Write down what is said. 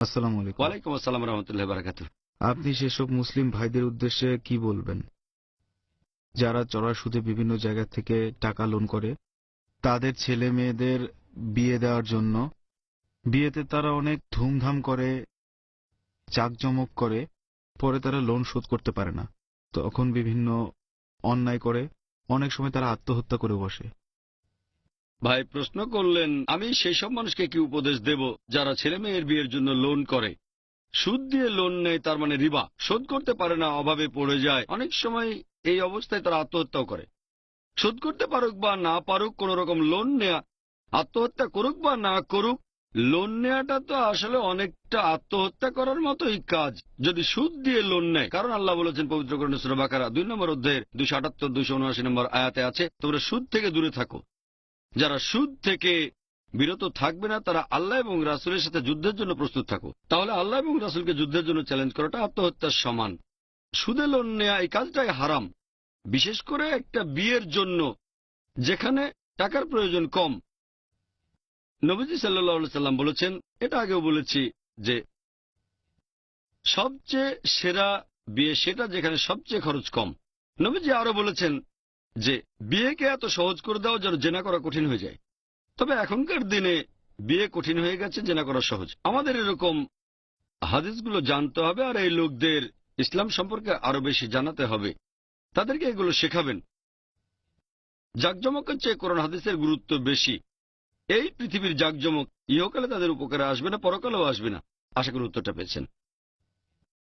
আসসালামু আলাইকুম। ওয়ালাইকুম আসসালাম রহমতুল্লাহ বারাকাতু আপনি সেসব মুসলিম ভাইদের উদ্দেশ্যে কি বলবেন? যারা চড়া সুদে বিভিন্ন জায়গা থেকে টাকা লোন করে তাদের ছেলে মেয়েদের বিয়ে দেওয়ার জন্য বিয়েতে তারা অনেক ধুমধাম করে চাকজমক করে পরে তারা লোন শোধ করতে পারে না। তখন বিভিন্ন অন্যায় করে অনেক সময় তারা আত্মহত্যা করে বসে। ভাই, প্রশ্ন করলেন, আমি সেই সব মানুষকে কি উপদেশ দেব যারা ছেলে মেয়ের বিয়ের জন্য লোন করে? সুদ দিয়ে লোন নেয় তার মানে রিবা। শোধ করতে পারে না, অভাবে পড়ে যায়। অনেক সময় এই অবস্থায় তারা আত্মহত্যাও করে। শোধ করতে পারুক বা না পারুক, কোন রকম লোন নেয়া, আত্মহত্যা করুক বা না করুক, লোন নেওয়াটা তো আসলে অনেকটা আত্মহত্যা করার মতোই কাজ। যদি সুদ দিয়ে লোন নেয়, কারণ আল্লাহ বলেছেন পবিত্র করণে সুরবাকারা দুই নম্বর অধ্যায়ের দুইশো আটাত্তর দুশো উনআশি নম্বর আয়াতে আছে, তোমরা সুদ থেকে দূরে থাকো। যারা সুদ থেকে বিরত থাকবে না, তারা আল্লাহ এবং রাসুলের সাথে যুদ্ধের জন্য প্রস্তুত থাকো তাহলে আল্লাহ এবং রাসুলকে যুদ্ধের জন্য চ্যালেঞ্জ করাটা আত্মহত্যার সমান। সুদে লোন নেয়া এই কাজটাই হারাম। বিশেষ করে একটা বিয়ের জন্য, যেখানে টাকার প্রয়োজন কম। নবীজি সাল্লাহ সাল্লাম বলেছেন, এটা আগেও বলেছি যে সবচেয়ে সেরা বিয়ে সেটা যেখানে সবচেয়ে খরচ কম। নবীজি আরও বলেছেন যে বিয়েকে এত সহজ করে দেওয়া যেন জেনা করা কঠিন হয়ে যায়। তবে এখনকার দিনে বিয়ে কঠিন হয়ে গেছে, জেনা করা সহজ। আমাদের এরকম হাদিসগুলো জানতে হবে আর এই লোকদের ইসলাম সম্পর্কে আরও বেশি জানাতে হবে। তাদেরকে এগুলো শেখাবেন। জাকজমকের চেয়ে কোরআন হাদিসের গুরুত্ব বেশি। এই পৃথিবীর জাকজমক ইহকালে তাদের উপকারে আসবে না, পরকালেও আসবে না। আশা করি উত্তরটা পেয়েছেন।